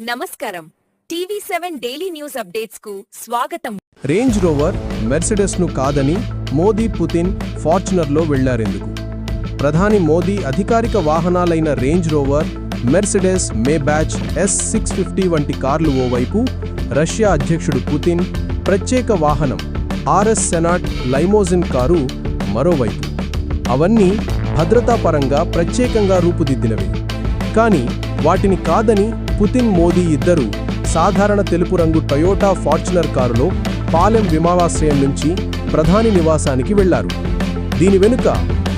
నమస్కారం. TV seven daily news అప్డేట్స్కు స్వాగతం. రేంజ్ రోవర్ మెర్సిడెస్ను కాదని మోదీ పుతిన్ ఫార్చునర్లో వెళ్ళారెందుకు? ప్రధాని మోదీ అధికారిక వాహనాలైన Range Rover Mercedes Maybach S six fifty వంటి కార్లు ఓవైపు రష్యా అధ్యక్షుడు పుతిన్ ప్రత్యేక వాహనం ఆర్ఎస్ సెనాట్ లైమోజిన్ కారు మరోవైపు. అవన్నీ భద్రతాపరంగా ప్రత్యేకంగా రూపుదిద్దినవి. కానీ వాటిని కాదని పుతిన్ మోదీ ఇద్దరూ సాధారణ తెలుపు రంగు టొయోటా ఫార్చునర్ కారులో పాలెం విమానాశ్రయం నుంచి ప్రధాని నివాసానికి వెళ్ళారు. దీని వెనుక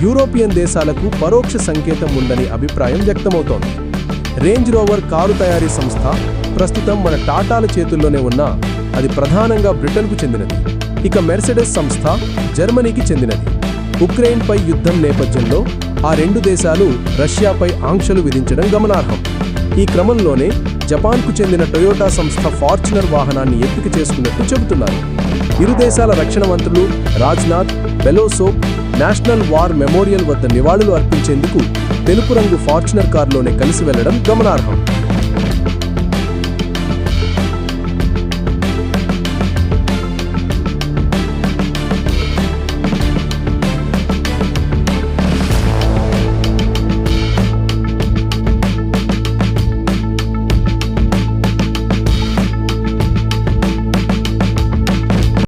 యూరోపియన్ దేశాలకు పరోక్ష సంకేతం ఉందని అభిప్రాయం వ్యక్తమవుతోంది. రేంజ్ రోవర్ కారు తయారీ సంస్థ ప్రస్తుతం మన టాటాల చేతుల్లోనే ఉన్నా అది ప్రధానంగా బ్రిటన్కు చెందినది. ఇక మెర్సెడెస్ సంస్థ జర్మనీకి చెందినది. ఉక్రెయిన్పై యుద్ధం నేపథ్యంలో ఆ రెండు దేశాలు రష్యాపై ఆంక్షలు విధించడం గమనార్హం. ఈ క్రమంలోనే జపాన్కు చెందిన టొయోటా సంస్థ ఫార్చునర్ వాహనాన్ని ఎంపిక చేసుకున్నట్టు చెబుతున్నారు. ఇరు దేశాల రక్షణ మంత్రులు Rajnath Belousov national war memorial వద్ద నివాళులు అర్పించేందుకు తెలుపు రంగు ఫార్చునర్ కారులోనే కలిసి వెళ్ళడం గమనార్హం.